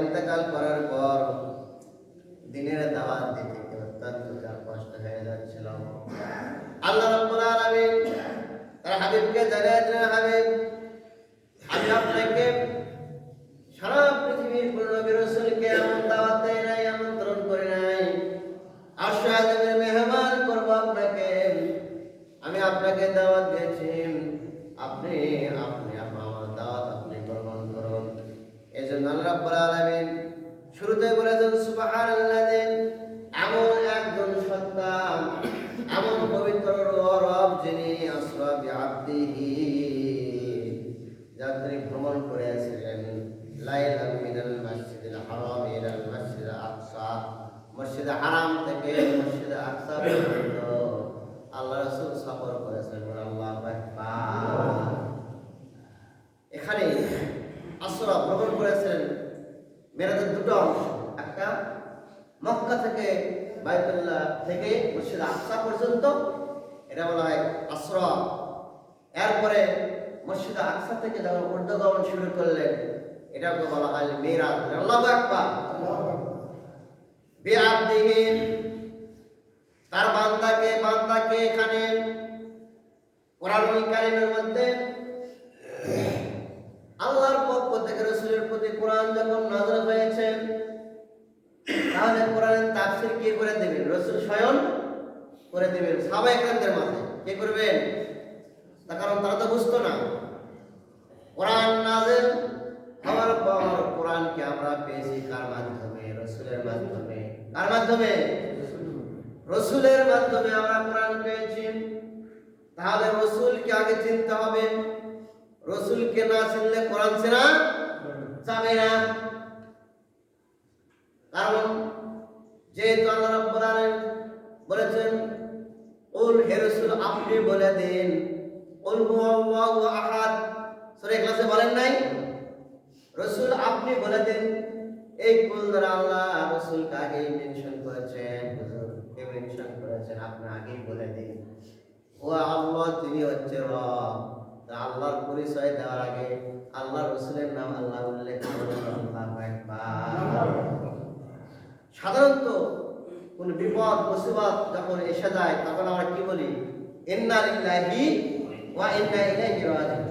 ইন্তেকাল করার পর দিনের দাওয়াত দিতে অত্যন্ত কষ্ট হয়ে যাচ্ছিল। আল্লাহ রাব্বুল আলামিন তার হাবিবকে জানিয়েছেন হাবিব, আমি আপনাকে সারা পৃথিবীর কোন নবী রাসূলকে এমন দাওয়াত দেই নাই, আমন্ত্রণ করি নাই। আশহাদের মেহমান করব আপনাকে। আমি আপনাকে দাওয়াত দিয়েছি। আপনি রাব্বুল আলামিন শুরুতে বলেছেন সুবহানাল্লাযী এমন একজন সত্তা এমন পবিত্র রব যিনি আসরা বিআবদিহি যা তিনি ভ্রমণ করেছিলেন লাইলাম মিনাল মসজিদিল হারাম ইলাল মসজিদ আকসা মসজিদ হারাম থেকে মসজিদ আকসা পর্যন্ত আল্লাহ রাসূল সফর করেছেন আল্লাহু আকবার এখানে আসরা ভ্রমণ করেছেন মেরাজের দুটো অংশ একটা মক্কা থেকে বাইতুল্লাহ থেকে মসজিদ আকসা পর্যন্ত, এটা বলা হয় আশ্রম এরপরে মসজিদ আকসা থেকে যখন ঊর্ধ্বগমন শুরু করলেন, এটাকে বলা হয় মেরাজ। আল্লাহু আকবার। তার বান্দাকে বান্দাকে এখানে কোরআনুল মধ্যে আল্লাহর পক্ষ থেকে, রসুলের প্রতি কোরআন যখন নাযিল হয়েছে তাহলে কোরআনের তাফসীর কে করে দেবেন? রসুল স্বয়ং করে দেবেন সাহাবা একরামদের মাঝে। কে করবেন? কারণ তারা তো বুঝতো না। কোরআন হওয়ার পর আমরা পেয়েছি কার মাধ্যমে? রসুলের মাধ্যমে। কার মাধ্যমে? রসুলের মাধ্যমে আমরা কোরআন পেয়েছি। তাহলে রসুলকে আগে চিনতে হবে। রসুলকে না চিনলে কোরআন চেনা যাবে না। কারণ যেহেতু আল্লাহ বলেছেন, উল হে আপনি বলে দিন। উল হুয়াল্লাহু আহাদ সূরা ইখলাসে বলেন নাই? রাসূল আপনি বলে দিন। এই কুল আল্লাহ রাসূলকে আগে মেনশন করেছেন, হুজুরকে মেনশন করেছেন, আপনি আগেই বলে দিন। ও আল্লাহ তিনি হচ্ছে রব। আল্লাহর পরিচয় দেওয়ার আগে আল্লাহ রসুলের নাম আল্লাহ উল্লেখ করুন। আল্লাহু আকবার। সাধারণত কোন বিপদ, মুসিবত যখন এসে যায়, তখন আমরা কি বলি? ইন্না লিল্লাহি ওয়া ইন্না ইলাইহি রাজিউন।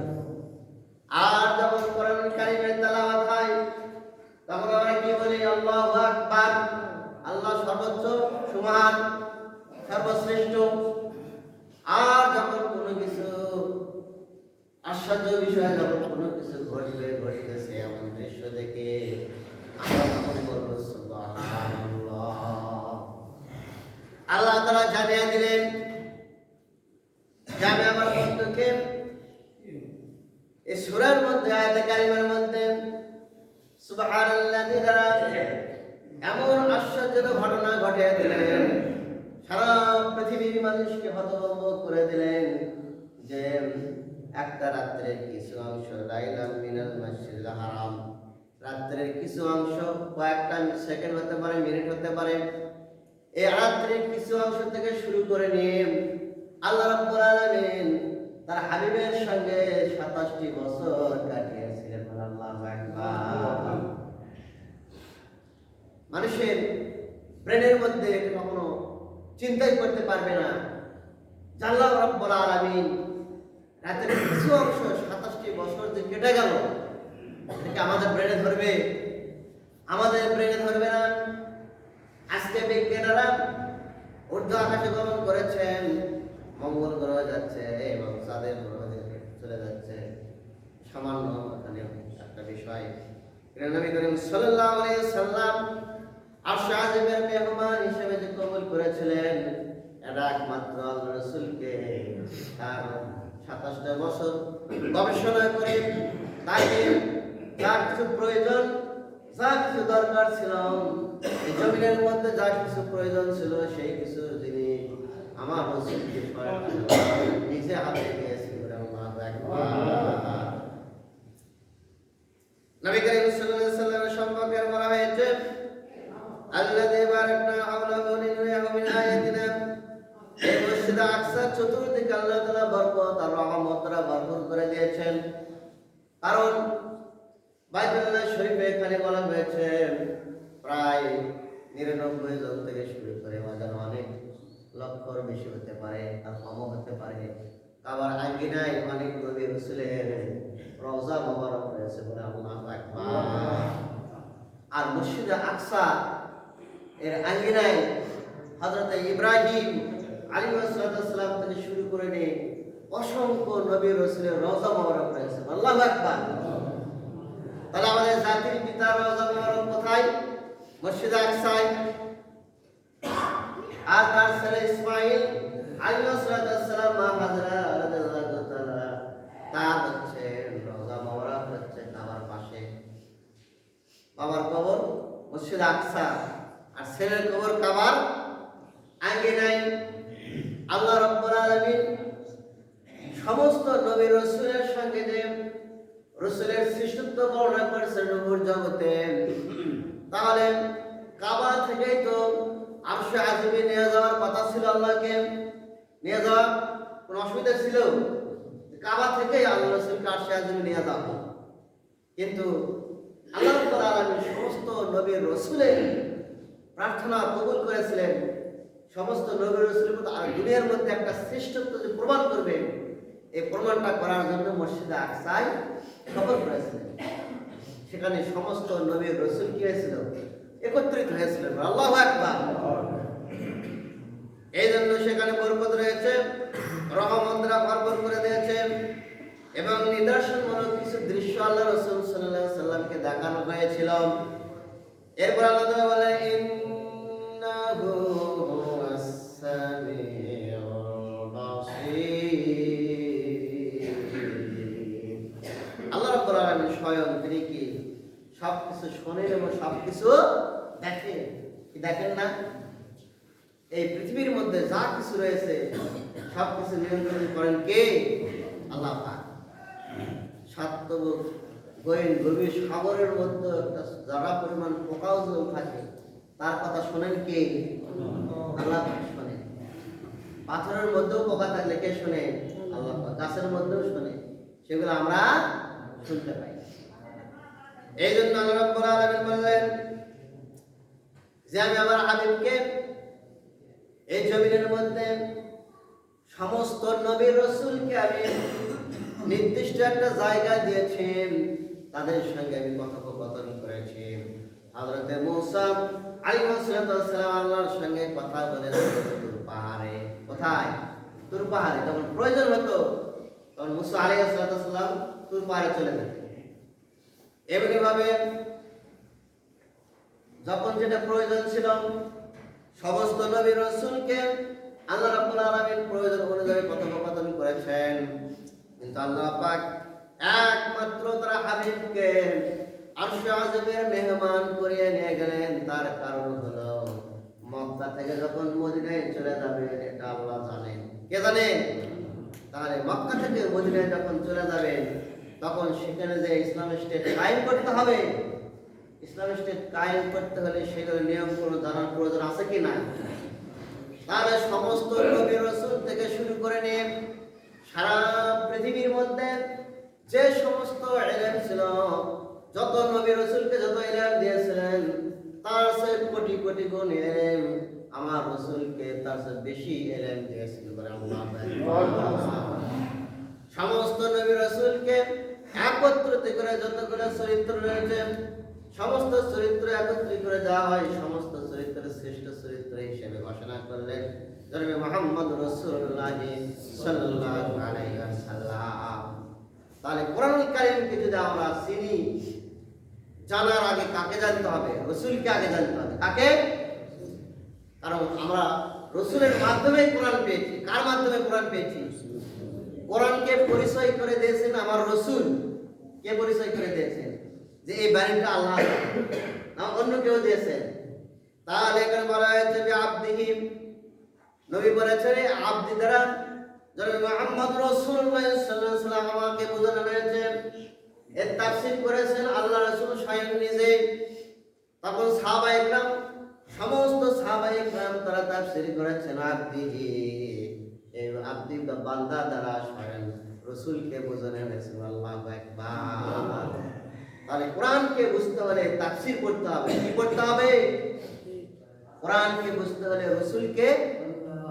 আর যখন কোরআন কারীমের তেলাওয়াত হয়, তখন আমরা কি বলি? আল্লাহু আকবার। আল্লাহ সর্বোচ্চ, সুমহান, সর্বশ্রেষ্ঠ। আর যখন কোনো কিছু আশ্চর্য বিষয় যখন কোনো কিছু ঘটবে, ঘটতেছে এমন দৃশ্য দেখে আমরা তখন বলব সুবহানাল্লাহ। আল্লাহ তাআলা জানিয়ে দিলেন। আমি আমার বন্ধুকে এই সূরার মধ্যে, আয়াতে কারিমার মধ্যে সুবহানাল্লাহি দ্বারা এমন আশ্চর্যজনক ঘটনা ঘটিয়ে দিলেন। সারা পৃথিবীর মানুষকে হতভম্ব করে দিলেন যে, একটা রাত্রের কিছু অংশ লাইলাম মিনাল মসজিদুল হারাম। রাত্রের কিছু অংশ কয়েকটা সেকেন্ড হতে পারে, মিনিট হতে পারে এই রাত্রের কিছু অংশ থেকে শুরু করে নিয়ে আল্লাহ রাব্বুল আলামিন তার হাবিবের সঙ্গে 27টি বছর কাটিয়েছিলেন। আল্লাহু আকবার। মানুষের ব্রেনের মধ্যে এটা কখনো চিন্তাই করতে পারবে না। জাল্লাহ রব্বুল আলামিন রাতের কিছু অংশ সাতাশটি বছর যে কেটে গেল, এটাকে আমাদের ব্রেনে ধরবে। আমাদের ব্রেনে ধরবে না। আজকে বিজ্ঞানীরা ঊর্ধ্ব আকাশে গমন করেছেন। মঙ্গল গ্রহ যাচ্ছে এবং চাঁদের গ্রহে চলে যাচ্ছে। সামান্য এখানে একটা বিষয়। নবী করিম আলাইহি সাল্লাম মেহমান হিসেবে যে কবুল করেছিলেন, এটা একমাত্র আল্লাহ তার সাতাশটা বছর গবেষণা করে তাকে যা কিছু প্রয়োজন যা কিছু দরকার ছিল, এই জমিনের মধ্যে যা কিছু প্রয়োজন ছিল, সেই কিছু জিনিস আমার রসুলকে নিজে হাতে চতুর্দিকে আল্লাহ বরকত আর রহমত দ্বারা করে দিয়েছেন। কারণ বাইতুল্লাহ শরীফে এখানে বলা হয়েছে, প্রায় নিরানব্বই জন থেকে শুরু করে বাজার অনেক লক্ষর বেশি হতে পারে আর কমও হতে পারে। আবার আঙ্গিনায় অনেক নবী রসুলের রওজা মোবারক রয়েছে বলে আল্লাহ আর মসজিদে আকসা এর আঙ্গিনায় হজরত ইব্রাহিম আলী সালাম থেকে শুরু করে নিয়ে অসংখ্য নবী রসুলের রওজা মোবারক রয়েছে। আল্লাহ আকবার। তাহলে আমাদের জাতির পিতা রওজা কোথায়? মসজিদ আকসায়। আর তার ছেলে ইসমাইল মা হাজরা তাআলা হচ্ছে রওজা মোবারক হচ্ছে কাবার পাশে। বাবার কবর মসজিদ আকসা। আর ছেলের কবর কাবার আগে নাই। আল্লাহ রব্বুল আলামিন সমস্ত নবী রসুলের সঙ্গে যে রসুলের সৃষ্টিত্ব বর্ণনা করেছে নবুর জগতে। তাহলে কাবা থেকেই তো আরশে আজিমে নিয়ে যাওয়ার কথা ছিল আল্লাহকে। নিয়ে যাওয়া কোনো অসুবিধা ছিল? কাবা থেকেই আল্লাহ রসুলকে আরশে আজিমে নিয়ে যাব কিন্তু আল্লাহ আলামিন সমস্ত নবীর রসুলের প্রার্থনা কবুল করেছিলেন। সমস্ত নবী রসুলের মধ্যে আর দুনিয়ার মধ্যে একটা শ্রেষ্ঠত্ব যে প্রমাণ করবে এই প্রমাণটা করার জন্য মসজিদে আকসায় সফর করেছিলেন। সেখানে সমস্ত নবীর রসুল কি হয়েছিল? একত্রিত হয়েছিলেন আল্লাহ আকবার। এই জন্য সেখানে বরকত রয়েছে, রহমতরা ভরপুর করে দিয়েছে এবং নিদর্শনমূলক কিছু দৃশ্য আল্লাহ রসুল সাল্লাহ সাল্লামকে দেখানো হয়েছিল। এরপর আল্লাহ বলে স্বয়ং তিনি কি সবকিছু শোনেন এবং সবকিছু দেখেন? কি দেখেন না? এই পৃথিবীর মধ্যে যা কিছু রয়েছে সব কিছু নিয়ন্ত্রণ করেন কে? আল্লাহ পাক। গোয়েন গভীর সাগরের মধ্যে একটা যারা পরিমাণ পোকাও যদি থাকে, তার কথা শোনেন কে? আল্লাহ শোনেন। পাথরের মধ্যেও পোকা থাকলে কে শোনে? আল্লাহ গাছের মধ্যেও শোনে। সেগুলো আমরা শুনতে পাই। এই জন্য আল্লাহ বললেন, যে আমি আমার হাবিবকে এই জমিনের মধ্যে সমস্ত নবীর রসুলকে আমি নির্দিষ্ট একটা জায়গা দিয়েছেন, তাদের সঙ্গে আমি কথোপকথন করেছি। হযরতে মূসা আলাইহিস সালাম আল্লাহর সঙ্গে কথা বলেছেন পাহাড়ে, কোথায়? তুর পাহাড়ে তখন প্রয়োজন হতো, তখন মুসা আলাইহিস সালাম তুর পাহাড়ে চলে যেতেন এমনি ভাবে যখন যেটা প্রয়োজন ছিল, সমস্ত নবী রসুলকে আল্লাহ রাব্বুল আলামিন প্রয়োজন অনুযায়ী কথোপকথন করেছেন। কিন্তু আল্লাহ পাক একমাত্র তার হাবিবকে আরশে আযমের মেহমান করিয়ে নিয়ে গেলেন। তার কারণ হলো, মক্কা থেকে যখন মদিনায় চলে যাবে এটা আল্লাহ জানেন। কে জানেন? তাহলে মক্কা থেকে মদিনায় যখন চলে যাবেন তখন সেখানে যে ইসলামিক স্টেট কায়েম করতে হবে ইসলামিক স্টেট কায়েম করতে হলে সেগুলো নিয়ম কোনো জানার প্রয়োজন আছে কি না তাহলে সমস্ত নবী রসুল থেকে শুরু করে নিয়ে সারা পৃথিবীর মধ্যে যে সমস্ত এলেম ছিল যত নবী রসুলকে যত এলেম দিয়েছিলেন তার সে কোটি কোটি গুণ এলেম আমার রসুলকে তার সে বেশি এলেম দিয়েছিল আল্লাহ সমস্ত নবী রসুলকে একত্রিত করে যতগুলো চরিত্র রয়েছে, সমস্ত চরিত্র একত্রিত করে দেওয়া হয়, সমস্ত চরিত্রের শ্রেষ্ঠ চরিত্র হিসেবে ঘোষণা করলেন জনাবে মোহাম্মদ রসুল্লাহ তাহলে কোরআন যদি আমরা চিনি, জানার আগে কাকে জানতে হবে? রসুলকে আগে জানতে হবে। কাকে? কারণ আমরা রসুলের মাধ্যমে কোরআন পেয়েছি। কার মাধ্যমে কোরআন পেয়েছি? কোরআনকে পরিচয় করে দিয়েছেন আমার রসুল। কে পরিচয় করে দিয়েছেন? যে এই বাণীটা আল্লাহ না অন্য কেউ দিয়েছেন তাহলে এখানে বলা হয়েছে যে আব্দিহি নবী বলেছেন আব্দি দ্বারা মুহাম্মদ আমাকে বোঝানো হয়েছে এর তাফসীর করেছেন আল্লাহ রাসূল স্বয়ং নিজে। তখন সাহাবা সমস্ত সাহাবা তারা তাফসীর করেছেন আব্দিহি এই আব্দি বা বান্দা দ্বারা স্বয়ং রসুলকে বোঝানো হয়েছে, আল্লাহু আকবার। তাহলে কোরআনকে বুঝতে হলে তাফসির করতে হবে, কি করতে হবে? কোরআনকে বুঝতে হলে রসুলকে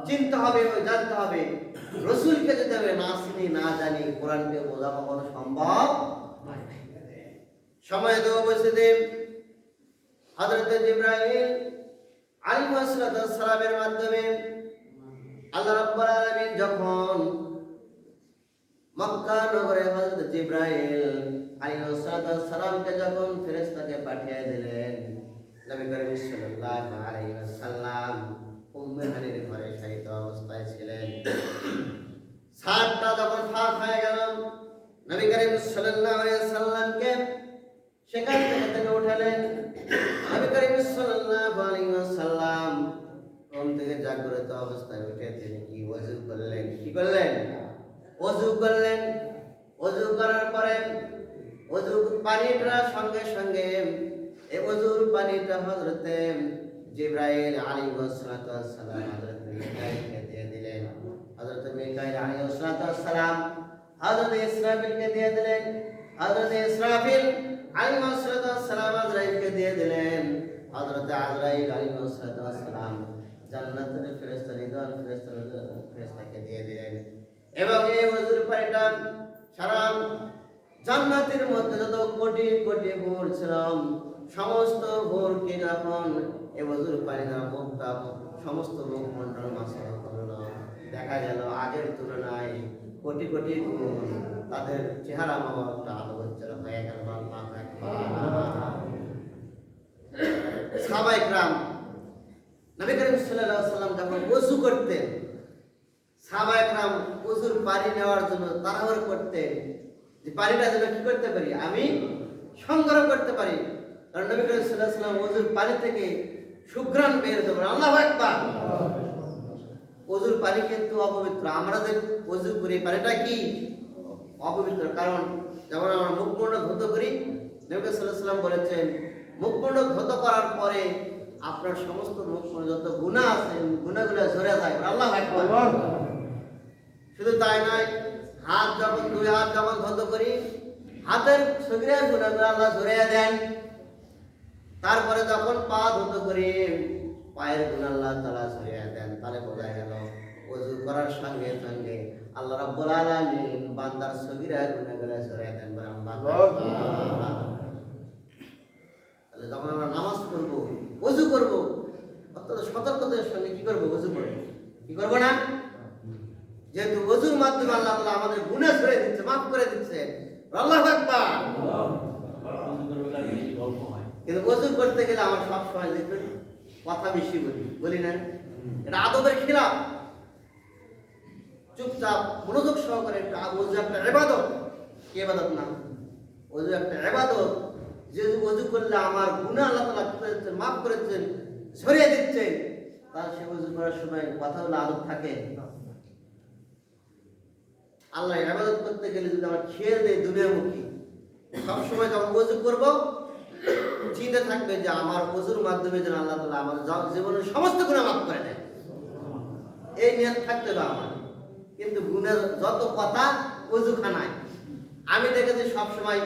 চিনতে হবে এবং জানতে হবে। রসুলকে যদি আমি না চিনি, না জানি, কোরআনকে বোঝা কখনো সম্ভব সময় দেবো বসে দিন হজরত ইব্রাহিম আলী সালামের মাধ্যমে আল্লাহ রাব্বুল আলামিন যখন মক্কা নগরে হযরত জিব্রাইল আলাইহিস সালামকে যখন ফেরেশতাকে পাঠিয়ে দিলেন, নবী করিম সাল্লাল্লাহু আলাইহি ওয়াসাল্লাম উম্মে হানির ঘরে শায়িত অবস্থায় ছিলেন। সাতটা যখন ফাঁক হয়ে গেল, নবী করিম সাল্লাল্লাহু আলাইহি ওয়াসাল্লামকে সেখান থেকে উঠালেন। জাগ্রত অবস্থায় উঠে তিনি কি ওযু করলেন, কি করলেন? ওযু করলেন, ওযু করার পরে ওযু পানিটা সঙ্গে সঙ্গে, এই ওযুর পানিটা হযরতে জিব্রাইল ওয়াস সালাম হযরত মিকাইলকে দিয়ে দিলেন। হযরত মিকাইল ওয়াস সালাম হযরত ইসরাফিলকে দিয়ে দিলেন। হযরত ইসরাফিল আলাইহিস সালাতু সালাম আজরাইলকে দিয়ে দিলেন। হযরত আজরাইল আলাইহিস সালাতু সালাম জান্নাতের ফেরেস্তা রিদওয়ান ফেরেস্তা ফেরেস্তাকে দিয়ে দিলেন। এবং এই ওজুর পানিটা সারা জান্নাতের মধ্যে যত কোটি কোটি ভোর ছিলাম, সমস্ত ভোরকে যখন এ বজুর পানি না সমস্ত মুখমণ্ডল মাসে দেখা গেল আগের তুলনায় কোটি কোটি গুণ তাদের চেহারা মামাটা আলোচনা হয়ে গেল সাবাই গ্রাম নবী করিম সাল্লাহ সাল্লাম যখন উজু করতেন সাহাবাহাম উজুর পানি নেওয়ার জন্য তাড়াহুড়ো করতেন যে পানিটা যেন কি করতে পারি? আমি সংগ্রহ করতে পারি। কারণ নবী করিম সাল্লাহ সাল্লাম উজুর পানি থেকে সুঘ্রাণ বের হতে পারে আল্লাহ একবার অজুর পানি কিন্তু অপবিত্র। আমরা যে অজু করি পানিটা কি? অপবিত্র। কারণ যেমন আমরা মুখমন্ড ধুত করি, নবী সাল্লাহ সাল্লাম বলেছেন মুখমন্ড ধুত করার পরে আপনার সমস্ত মুখমণ্ড যত গুনাহ আছে গুনাহগুলো ঝরে যায়। আল্লাহু শুধু তাই নয় হাত যখন দুই হাত যখন ধুত করি হাতের সগিরা গুনাহগুলো আল্লাহ ঝরিয়ে দেন। তারপরে যখন পা ধুত করি পায়ের গুণ আল্লাহ তালা সরিয়ে দেন। তাহলে বোঝা গেল ওযু করার সঙ্গে সঙ্গে আল্লাহ রাব্বুল আলামিন বান্দার সগিরা গুনাহগুলো সরিয়ে দেন বলে আল্লাহু তাহলে যখন আমরা নামাজ পড়ব ওযু করব। অত্যন্ত সতর্কতার সঙ্গে কি করব? ওযু করব। কি করব না? যেহেতু ওযুর মাধ্যমে আল্লাহ তাআলা আমাদের গুনাহ সরিয়ে দিচ্ছে, মাফ করে দিচ্ছে। আল্লাহু আকবার। কিন্তু ওযু করতে গেলে আমার সব সময় দেখবেন কথা বেশি বলি বলি না। এটা আদবের খিলাফ। চুপচাপ মনোযোগ সহকারে একটা ওযু একটা ইবাদত। কি ইবাদত না? ওযু একটা ইবাদত। যে ওযু করলে আমার গুনাহ আল্লাহ তাআলা কি করেছেন, মাফ করেছেন, সরিয়ে দিচ্ছেন তার সে ওযু করার সময় কথা হলো আদব থাকে। আল্লাহ ইবাদত করতে গেলে যদি আমার খেয়ে দেয় দুনিয়ামুখী সবসময় যখন ওযু করব, চিন্তা থাকবে যে আমার ওযুর মাধ্যমে যেন আল্লাহ তাআলা আমার জীবনের সমস্ত গুনাহ মাফ করে দেয়। এই নিয়ত থাকতে হবে আমার। কিন্তু গুণের যত কথা ওযু খানায় আমি দেখেছি সব সময়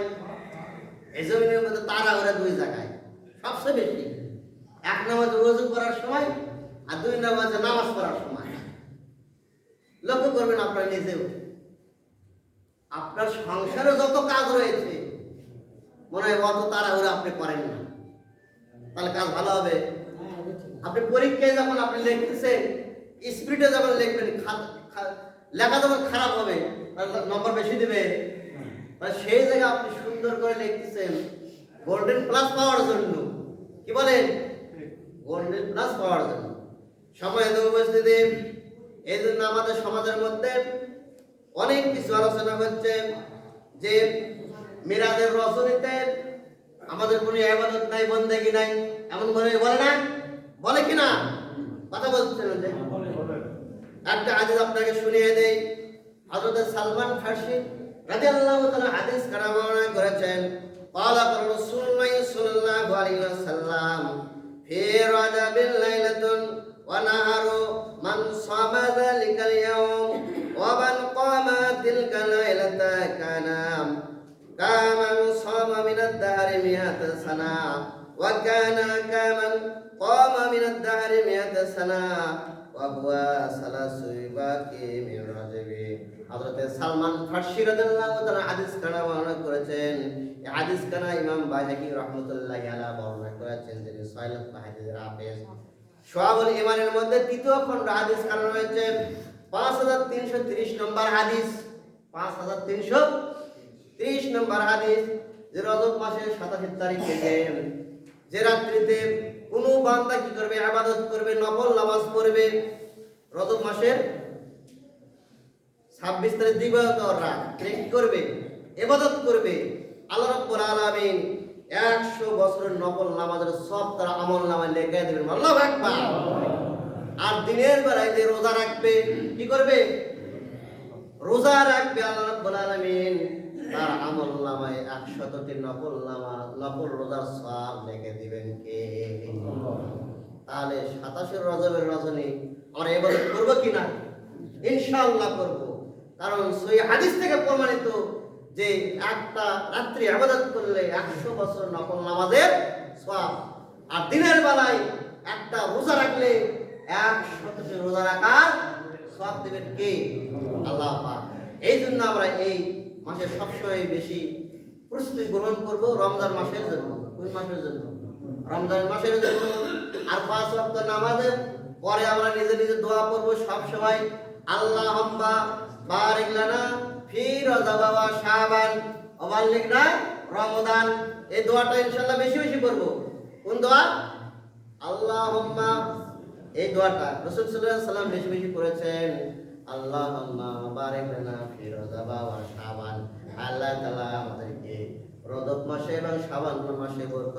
এই জমিনের মধ্যে তারা ওরা দুই জায়গায়, সবচেয়ে বেশি। এক নামাজে ওযু করার সময় আর দুই নামাজে নামাজ পড়ার সময়। লক্ষ্য করবেন আপনারা নিজেও। আপনার সংসারে যত কাজ রয়েছে, মনে হয় অত তারা তাড়াহুড়ো আপনি করেন না। তাহলে কাজ ভালো হবে। আপনি পরীক্ষায় যখন আপনি লিখতেছেন, স্পিডে যখন লিখবেন লেখা যখন খারাপ হবে নম্বর বেশি দেবে। তাহলে সেই জায়গায় আপনি সুন্দর করে লিখতেছেন। গোল্ডেন প্লাস পাওয়ার জন্য। কি বলেন? গোল্ডেন প্লাস পাওয়ার জন্য। সময় উপস্থিতি। এই জন্য আমাদের সমাজের মধ্যে অনেক কিছু আলোচনা হচ্ছে যে মিরাজের রজনীতে আমাদের কোনো ইবাদত নাই বন্দেগী নাই। এমন মনে বলে না? বলে কি না? কথা বলছেন যে। একটা হাদিস আপনাকে শুনিয়ে দেই। হযরত সালমান ফারসি রাদিয়াল্লাহু তাআলা হাদিস কারা বর্ণনা করেছেন قال رسول الله صلى الله عليه وسلم في رجب ليلة ونهر من صام ذلك اليوم ومن قام تلك الليلة كان كمن صام من الدهر مئة سنة وكان كمن قام من الدهر مئة سنة وهو ثلاث باقي من رجب হযরতে সালমান ফার্সি রাদিয়াল্লাহু তাআলা হাদিস কানা বর্ণনা করেছেন। এই হাদিস কানা ইমাম বাইহাকি রাহমাতুল্লাহি আলাইহি বর্ণনা করেছেন যিনি সহিহ হাদিসের হাফেজ। সোয়াবুল ইমানের মধ্যে তৃতীয় খণ্ড হাদিস কানা রয়েছে। পাঁচ হাজার তিনশো তিরিশ নম্বর হাদিস। পাঁচ হাজার তিনশো তিরিশ নম্বর হাদিস। যে রজব মাসের সাতাশের তারিখে যে যে রাত্রিতে কোন বান্দা কি করবে? আবাদত করবে, নফল নামাজ পড়বে। রজব মাসের ছাব্বিশ তারিখ দিবাগত রাত। কি করবে, এবাদত করবে, আল্লাহ রাব্বুল আলামিন একশো বছরের নফল নামাজের সব তারা আমল নামায় লেখে দেবেন। আল্লাহ আকবার। আর দিনের বেলায় যে রোজা রাখবে, কি করবে? রোজা রাখবে আল্লাহ রাব্বুল আলামিন। তার আমল নামায় একশতটি নফল নামা নফল রোজার সব লিখে দিবেন কে? তাহলে সাতাশের রজবের রজনী, আমরা এবাদত করব কিনা ইনশাআল্লাহ করব। কারণ সই হাদিস থেকে প্রমাণিত যে একটা রাত্রি আবাদত করলে একশো বছর নকল নামাজের সব আর দিনের বেলায় একটা রোজা রাখলে একশো রোজা রাখার সব দেবেন কে? আল্লাহ এই জন্য আমরা এই মাসে সবসময় বেশি প্রস্তুতি গ্রহণ করব রমজান মাসের জন্য। কোন মাসের জন্য? রমজান মাসের জন্য আর পাঁচ ওয়াক্ত নামাজের পরে আমরা নিজে নিজে দোয়া করব সব সময় আল্লাহ হাম্বা বারিক লানা ফি এই দোয়াটা বেশি বেশি কোন দোয়া? এই দোয়াটা সাল্লাম বেশি বেশি করেছেন আল্লাহুম্মা বারিক লানা ফি রজব ওয়া শাবান। আল্লাহ তাআলা আমাদেরকে রজব মাসে এবং শাবান মাসে বরকত